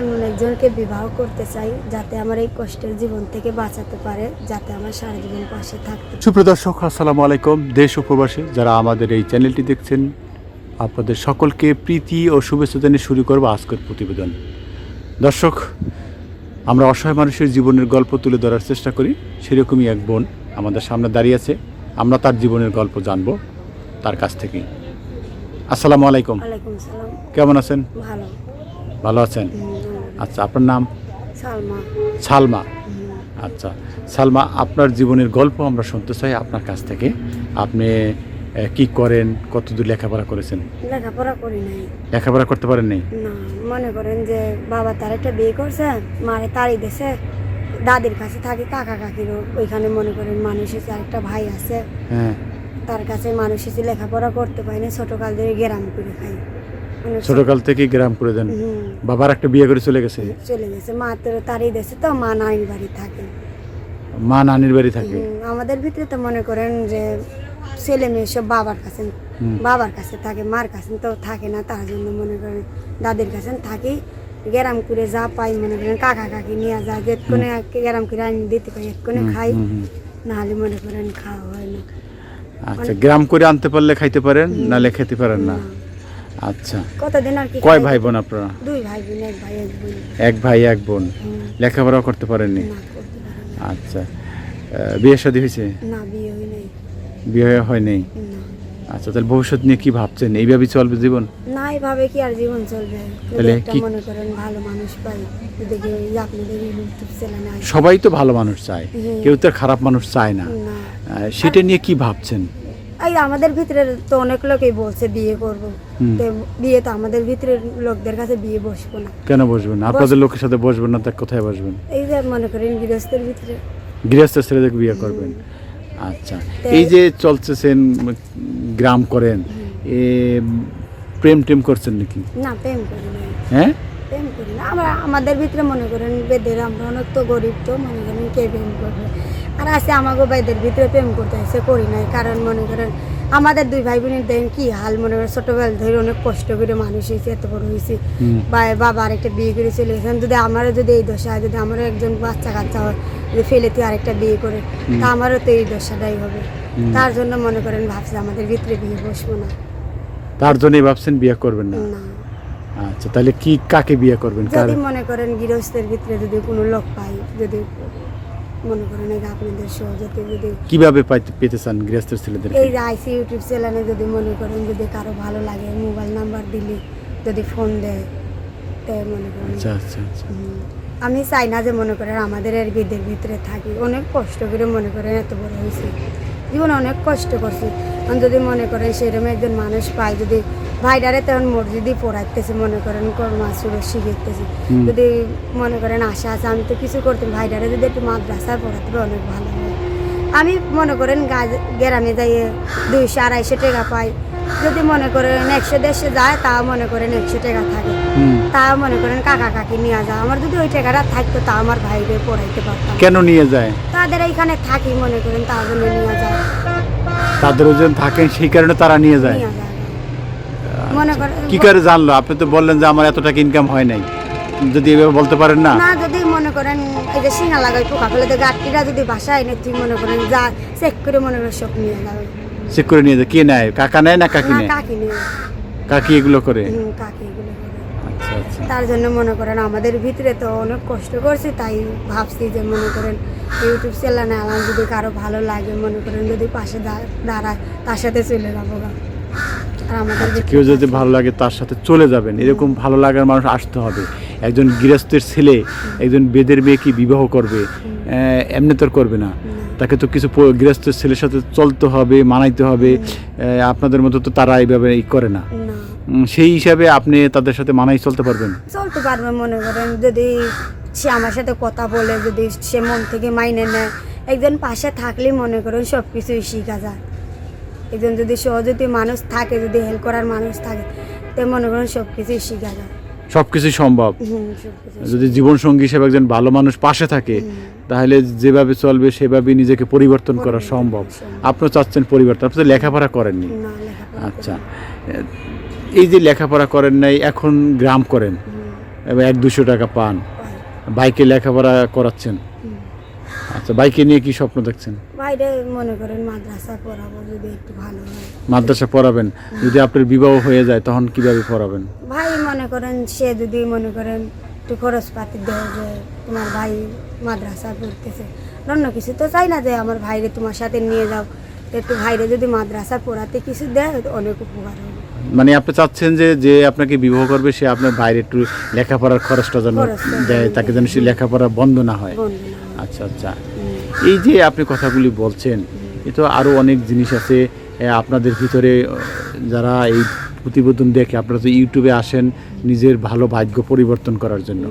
এমন একজনকে বিবাহ করতে চাই যাতে আমার এই কষ্টের জীবন থেকে বাঁচাতে পারে যাতে আমার সারা জীবন পাশে থাকতে পারে। সুপ্রদর্শক আসসালামু আলাইকুম। দেশ উপবাসী যারা আমাদের এই চ্যানেলটি দেখছেন আপনাদের সকলকে প্রীতি ও শুভেচ্ছা জানিয়ে শুরু করব আজকের প্রতিবেদন। দর্শক আমরা অসহায় মানুষের জীবনের গল্প তুলে ধরার চেষ্টা করি। সেরকমই এক বোন আমাদের সামনে দাঁড়িয়ে আছে। আমরা তার জীবনের গল্প জানব তার কাছ থেকে আসসালামু আলাইকুম। কেমন আছেন? ভালো। ভালো আছেন? আচ্ছা আপনার নাম? সালমা। সালমা। আচ্ছা সালমা আপনার জীবনের গল্প আমরা শুনতে চাই আপনার কাছ থেকে। আপনি কি করেন? কতদূর লেখাপড়া করেছেন? লেখাপড়া করি নাই। লেখাপড়া করতে পারেন নাই না মনে করেন যে বাবা তার একটা বিয়ে করছে মারে তাড়ি দিছে দাদির কাছে থাকি কাকা কাকিরও ওইখানে মনে করেন মানুষ এসে আরেকটা ভাই আছে। হ্যাঁ। তার কাছে মানুষ এসে লেখাপড়া করতে পারিনি ছোটকাল ধরে গ্রাম করে খাই। ছোটকাল থেকে গ্রাম করে দেন। বাবার একটা বিয়ে করে চলে গেছে। চলে গেছে। মা তো তারই দিয়েছে তো মা নানির বাড়ি থাকে। মা নানির বাড়ি থাকে। আমাদের ভিতরে তো মনে করেন যে ছেলে মেয়ে সব বাবার কাছে বাবার কাছে থাকে মার কাছে তো থাকে না তার জন্য মনে করেন দাদির কাছে থাকি। গ্রাম করে যা পাই মনে করেন কাকা কাকি নিয়ে যা যায় যেটকোনে গ্রাম করে আনি দিতে পারি এটকোনে খাই। নাহলে মনে করেন খাওয়া হয় না। আচ্ছা গ্রাম করে আনতে পারলে খাইতে পারেন নাহলে খেতে পারেন না। আচ্ছা। কতদিন আর কি কয় ভাই বোন আপনারা? দুই ভাই বোন এক ভাই এক বোন। এক ভাই এক বোন। লেখাপড়া করতে পারেননি। আচ্ছা। বিয়ে শাদী হয়েছে? না বিয়ে হই নাই। বিয়ে হয় নাই? আচ্ছা তাহলে ভবিষ্যৎ নিয়ে কি ভাবছেন? এইভাবেই চলবে জীবন? না এইভাবে কি আর জীবন চলবে? তাহলে কি- মনে করেন ভালো মানুষ পাই এই আপনাদের ইউটিউব চ্যানেলে সবাই তো ভালো মানুষ চায়। কেউ তো খারাপ মানুষ চায় না। সেটা নিয়ে কি ভাবছেন? এই আমাদের ভিতরে তো অনেক লোকই বলছে বিয়ে করব। তো বিয়ে তো আমাদের ভিতরের লোকদের কাছে বিয়ে বসবো না। কেন বসবেন? আপনাদের লোকের সাথে বসবেন না তা কোথায় বসবেন? এই যে মনে করেন গৃহস্থের ভিতরে। গৃহস্থ ছেলেদের বিয়ে করবেন। আচ্ছা। এই যে চলতেছেন গ্রাম করেন এ প্রেম টেম করছেন নাকি? না প্রেম করি না হ্যাঁ? প্রেম করি না। আমরা আমাদের ভিতরে মনে করেন বেদের আমরা অনেক তো গরিব তো মনে করেন কে প্রেম করবে? আর আছে আমাকে বেদের ভিতরে প্রেম করতে আসে করি নাই। কারণ মনে করেন আমাদের দুই ভাই বোনের দেখেন কি হাল মনে করেন ছোটবেলা ধরে অনেক কষ্ট করে মানুষ হয়েছে এত বড় হয়েছে। বা বাবা আরেকটা বিয়ে করে চলে গেছেন যদি আমারও যদি এই দশা যদি আমারও একজন বাচ্চা কাচ্চা হয় যদি ফেলে তুই আরেকটা বিয়ে করে তা আমারও তো এই দশাটাই হবে। তার জন্য মনে করেন ভাবছি আমাদের ভিতরে বিয়ে বসবো না। তার জন্যই ভাবছেন বিয়ে করবেন না? না। আচ্ছা তাহলে কি কাকে বিয়ে করবেন? যদি মনে করেন গৃহস্থের ভিতরে যদি কোনো লোক পাই যদি মনে করেন এই আপনাদের সহজতে যদি কীভাবে পেতে চান গৃহস্থের ছেলেদের এই আইসি ইউটিউব চ্যানেলে যদি মনে করেন যদি কারও ভালো লাগে মোবাইল নাম্বার দিলি যদি ফোন দেয় তাই মনে করেন। আচ্ছা আচ্ছা আচ্ছা। আমি চাই না যে মনে করেন আমাদের এর বিদের ভিতরে থাকি। অনেক কষ্ট করে মনে করেন এত বড় হয়েছি। জীবনে অনেক কষ্ট করছি। এখন যদি মনে করেন সেরকম একজন মানুষ পাই যদি ভাইডারে তখন মসজিদে পড়াইতেছে মনে করেন কর্মা সুর শিখাইতেছি যদি মনে করেন আশা আছে আমি তো কিছু করতাম ভাইডারে যদি একটু মাদ্রাসায় পড়াতে অনেক ভালো হয়। আমি মনে করেন গ্রামে যাইয়ে দুইশো আড়াইশো টাকা পাই। যদি মনে করেন একশো দেড়শো যায় তাও মনে করেন একশো টাকা থাকে। তাও মনে করেন কাকা কাকি নিয়ে যায়। আমার যদি ওই টাকাটা থাকতো তা আমার ভাইকে পড়াইতে পারতাম। কেন নিয়ে যায়? তাদের এইখানে থাকি মনে করেন তার জন্য নিয়ে যায়। তাদের ওজন থাকেন সেই কারণে তারা নিয়ে যায়। মনে করেন কি করে জানলো? আপনি তো বললেন যে আমার এত টাকা ইনকাম হয় নাই। যদি এভাবে বলতে পারেন না। না যদি মনে করেন এই যে সিঙ্গা লাগাই পোকা ফেলে তো গাঠটিরা যদি বাসায় এনে তুই মনে করেন যা চেক করে মনে করেন সব নিয়ে যাবে। চেক করে নিয়ে যায়। কে নেয়? কাকা নেয় না কাকি নেয়? কাকি নিয়ে। কাকি এগুলো করে? হুম, কাকি এগুলো করে। আচ্ছা আচ্ছা। তার জন্য মনে করেন আমাদের ভিতরে তো অনেক কষ্ট করছি তাই ভাবছি যে মনে করেন ইউটিউব চ্যানেলে আমার যদি কারও ভালো লাগে মনে করেন যদি পাশে দা- দাঁড়ায় তার সাথে চলে যাব গা। আচ্ছা, কেউ যদি ভালো লাগে তার সাথে চলে যাবেন। এরকম ভালো লাগার মানুষ আসতে হবে। একজন গৃহস্থের ছেলে একজন বেদের মেয়েকে বিবাহ করবে? এমনি তো করবে না। তাকে তো কিছু গৃহস্থের ছেলের সাথে চলতে হবে মানাইতে হবে। আপনাদের মতো তো তারা এইভাবে ই করে না। সেই হিসাবে আপনি তাদের সাথে মানাই চলতে পারবেন। চলতে পারবে মনে করেন যদি সে আমার সাথে কথা বলে যদি সে মন থেকে মাইনে নেয়। একজন পাশে থাকলেই মনে করেন সব কিছুই শেখা যায়। একজন যদি সহযোগী মানুষ থাকে যদি হেল্প করার মানুষ থাকে তো মনে করেন সব কিছুই শেখা যায়। সব কিছুই সম্ভব যদি জীবন সঙ্গী হিসেবে একজন ভালো মানুষ পাশে থাকে তাহলে যেভাবে চলবে সেভাবে নিজেকে পরিবর্তন করা সম্ভব। আপনি চাচ্ছেন পরিবর্তন আপনি লেখাপড়া করেননি। আচ্ছা। এই যে লেখাপড়া করেন নাই এখন গ্রাম করেন। এক দুশো টাকা পান। বাইকে লেখাপড়া করাচ্ছেন। আচ্ছা বাইকে নিয়ে কি স্বপ্ন দেখছেন? বাইরে মনে করেন মাদ্রাসা পড়াবো যদি একটু ভালো হয়। মাদ্রাসা পড়াবেন যদি আপনার বিবাহ হয়ে যায় তখন কীভাবে পড়াবেন? ভাই মনে করেন সে যদি মনে করেন একটু খরচপাতি দেয় যে তোমার ভাই মাদ্রাসা পড়তেছে। অন্য কিছু তো চাই না যে আমার ভাইরে তোমার সাথে নিয়ে যাও। একটু ভাইরে যদি মাদ্রাসা পড়াতে কিছু দেয় অনেক উপকার হবে। মানে আপনি চাচ্ছেন যে যে আপনাকে বিবাহ করবে সে আপনার বাইরে একটু লেখাপড়ার খরচটা যেন দেয় তাকে যেন সে লেখাপড়া বন্ধ না হয়। বন্ধু না হয়। আচ্ছা আচ্ছা। এই যে আপনি কথাগুলি বলছেন এ তো আরও অনেক জিনিস আছে আপনাদের ভিতরে যারা এই প্রতিবেদন দেখে আপনারা তো ইউটিউবে আসেন নিজের ভালো ভাগ্য পরিবর্তন করার জন্য।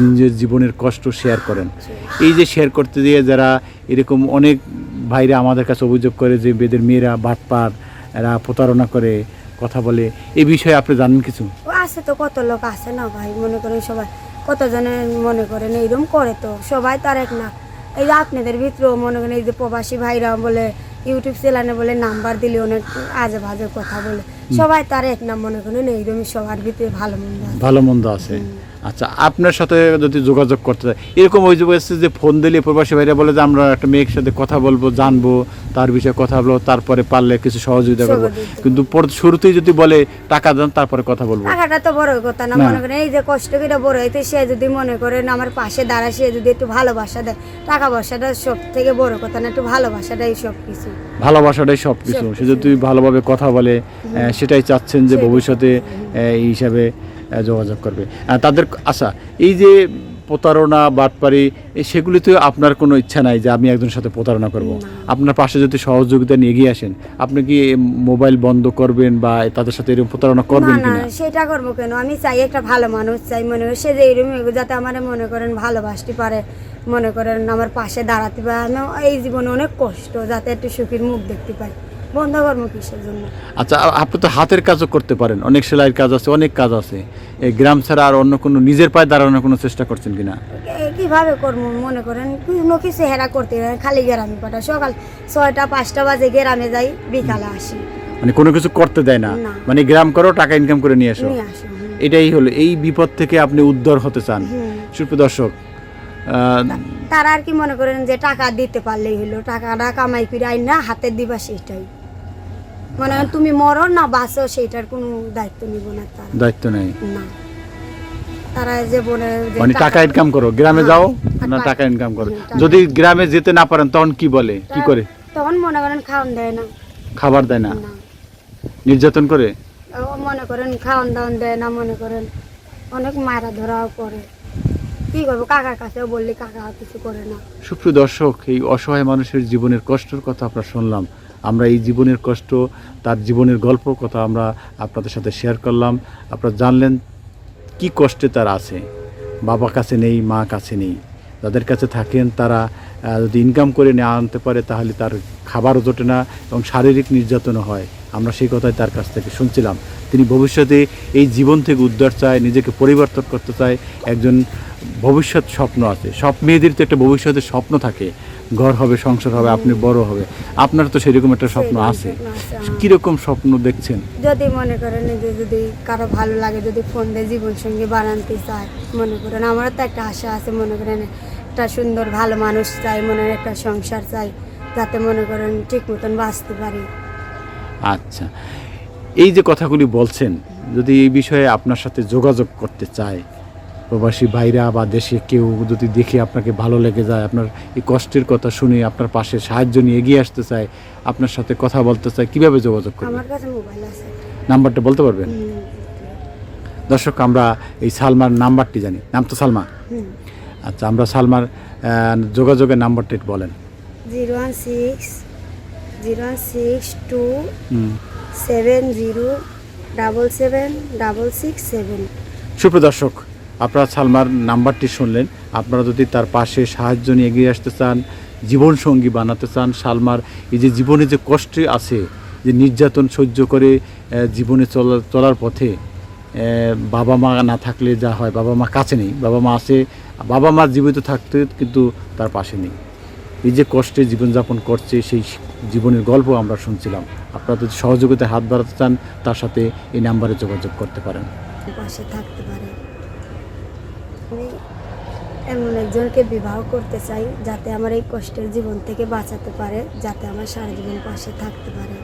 নিজের জীবনের কষ্ট শেয়ার করেন। এই যে শেয়ার করতে দিয়ে যারা এরকম অনেক ভাইরা আমাদের কাছে অভিযোগ করে যে বেদের মেয়েরা বাটপার এরা প্রতারণা করে কথা বলে এই বিষয়ে আপনি জানেন কিছু? আছে তো কত লোক আছে না ভাই? মনে করেন সবাই। কতজনে মনে করেন এইরকম করে তো। সবাই তার এক না। এই যে আপনাদের ভিতরেও মনে করেন এই যে প্রবাসী ভাইরা বলে ইউটিউব চ্যানেলে বলে নাম্বার দিলে অনেক আজে বাজে কথা বলে। সবাই তার এক না মনে করেন এইরকমই সবার ভিতরে ভালো মন্দ ভালো মন্দ আছে। আচ্ছা আপনার সাথে যদি যোগাযোগ করতে চায় এরকম এসেছে যে ফোন দিলে প্রবাসী ভাইরা বলে যে আমরা একটা মেয়ের সাথে কথা বলব জানব তার বিষয়ে কথা বলব তারপরে পারলে কিছু সহযোগিতা করব। কিন্তু শুরুতেই যদি বলে টাকা দেন তারপরে কথা বলব। টাকাটা তো বড় কথা না। মনে করেন এই যে কষ্ট করে বড় হইতে সে যদি মনে করেন আমার পাশে দাঁড়ায় সে যদি একটু ভালোবাসা দেয় টাকা পয়সাটা সব থেকে বড় কথা না একটু ভালোবাসাটাই সব কিছু ভালোবাসাটাই সব কিছু সে যদি ভালোভাবে কথা বলে সেটাই চাচ্ছেন যে ভবিষ্যতে এই হিসাবে যোগাযোগ করবে। তাদের আশা এই যে প্রতারণা বাটপারি সেগুলিতে আপনার কোনো ইচ্ছা নাই যে আমি একজনের সাথে প্রতারণা করব? আপনার পাশে যদি সহযোগিতা নিয়ে এগিয়ে আসেন আপনি কি মোবাইল বন্ধ করবেন বা তাদের সাথে এরকম প্রতারণা করবেন না সেটা করব কেন? আমি চাই একটা ভালো মানুষ চাই মনে করি সে যে এরকম যাতে আমার মনে করেন ভালোবাসতে পারে মনে করেন আমার পাশে দাঁড়াতে পারে। এই জীবনে অনেক কষ্ট যাতে একটু সুখীর মুখ দেখতে পাই। বন্ধ কর্ম কিসের জন্য? আচ্ছা আপনি তো হাতের কাজও করতে পারেন। অনেক সেলাইয়ের কাজ আছে অনেক কাজ আছে। এই গ্রাম ছাড়া আর অন্য কোনো নিজের পায়ে দাঁড়ানোর কোনো চেষ্টা করছেন কিনা? কীভাবে করব মনে করেন? কোনো কিছু হেরা করতে খালি গ্রামে পাঠা সকাল ছয়টা পাঁচটা বাজে গ্রামে যাই বিকালে আসি। মানে কোনো কিছু করতে দেয় না। মানে গ্রাম করো টাকা ইনকাম করে নিয়ে আসো। এটাই হলো এই বিপদ থেকে আপনি উদ্ধার হতে চান। সুপ্রিয় দর্শক তারা আর কি মনে করেন যে টাকা দিতে পারলেই হলো। টাকাটা কামাই করে আই না হাতে দিবা সেটাই। মনে তুমি মরো না বাঁচো সেটার কোনো দায়িত্ব নিব না তারা। দায়িত্ব নেই? না। তারা যে বলে মানে টাকা ইনকাম করো গ্রামে হ্যাঁ, যাও না টাকা- টাকা ইনকাম করো। যদি গ্রামে যেতে না পারেন তখন কি বলে? কি করে? তখন মনে করেন খাওয়ান দেয় না। খাবার দেয় না? না। নির্যাতন করে? ও মনে করেন খাওয়ান দাওয়ান দেয় না মনে করেন অনেক মারা ধরাও করে। কি করব? কাকার কাছেও বললি কাকা কিছু করে না। সুপ্রিয় দর্শক এই অসহায় মানুষের জীবনের কষ্টের কথা আমরা শুনলাম। আমরা এই জীবনের কষ্ট, তার জীবনের গল্প কথা আমরা আপনাদের সাথে শেয়ার করলাম। আপনারা জানলেন কি কষ্টে তার আছে। বাবা কাছে নেই, মা কাছে নেই। যাদের কাছে থাকেন তারা যদি ইনকাম করে নিয়ে আনতে পারে তাহলে তার খাবারও জোটে না এবং শারীরিক নির্যাতনও হয়। আমরা সেই কথাই তার কাছ থেকে শুনছিলাম। তিনি ভবিষ্যতে এই জীবন থেকে উদ্ধার চায়, নিজেকে পরিবর্তন করতে চায়। একজন ভবিষ্যৎ স্বপ্ন আছে। সব মেয়েদের তো একটা ভবিষ্যতের স্বপ্ন থাকে। ঘর হবে সংসার হবে আপনি বড় হবে। আপনার তো সেরকম একটা স্বপ্ন আছে। হ্যাঁ। কীরকম স্বপ্ন দেখছেন? যদি মনে করেন যে যদি কারও ভালো লাগে যদি ফোন দিয়ে জীবন সঙ্গী বানাতে চায় মনে করেন আমারও তো একটা আশা আছে মনে করেন একটা সুন্দর ভালো মানুষ চাই মনে একটা সংসার চাই যাতে মনে করেন ঠিক মতন বাঁচতে পারি। আচ্ছা। এই যে কথাগুলি বলছেন যদি এই বিষয়ে আপনার সাথে যোগাযোগ করতে চায় প্রবাসী ভাইরা বা দেশে কেউ যদি দেখে আপনাকে ভালো লেগে যায় আপনার এই কষ্টের কথা শুনে আপনার পাশে সাহায্য নিয়ে এগিয়ে আসতে চায় আপনার সাথে কথা বলতে চায় কীভাবে যোগাযোগ করবে নাম্বারটা বলতে পারবেন? দর্শক আমরা এই সালমার নাম্বারটি জানি। নাম তো সালমা? আচ্ছা আমরা সালমার যোগাযোগের নাম্বারটি বলেন। Zero one six zero one six two seven zero double seven double six seven. সুপ্রিয় দর্শক আপনারা সালমার নাম্বারটি শুনলেন। আপনারা যদি তার পাশে সাহায্য নিয়ে এগিয়ে আসতে চান, জীবনসঙ্গী বানাতে চান, সালমার এই যে জীবনে যে কষ্ট আছে, যে নির্যাতন সহ্য করে জীবনে চলা, চলার পথে বাবা মা না থাকলে যা হয়, বাবা মা কাছে নেই। বাবা মা আছে, বাবা মা জীবিত থাকতে কিন্তু তার পাশে নেই। এই যে কষ্টে জীবনযাপন করছে, সেই জীবনের গল্প আমরা শুনছিলাম। আপনারা যদি সহযোগিতায় হাত বাড়াতে চান, তার সাথে এই নাম্বারে যোগাযোগ করতে পারেন। পাশে থাকতে পারে। আমি এমন একজনকে বিবাহ করতে চাই যাতে আমার এই কষ্টের জীবন থেকে বাঁচাতে পারে, যাতে আমার সারা জীবন পাশে থাকতে পারে।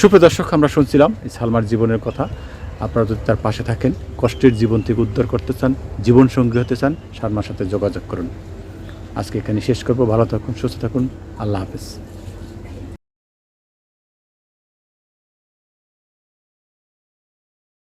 সুপ্রিয় দর্শক, আমরা শুনছিলাম এই সালমার জীবনের কথা। আপনারা যদি তার পাশে থাকেন, কষ্টের জীবন থেকে উদ্ধার করতে চান, জীবন সঙ্গী হতে চান, সালমার সাথে যোগাযোগ করুন। আজকে এখানে শেষ করব। ভালো থাকুন, সুস্থ থাকুন। আল্লাহ হাফেজ।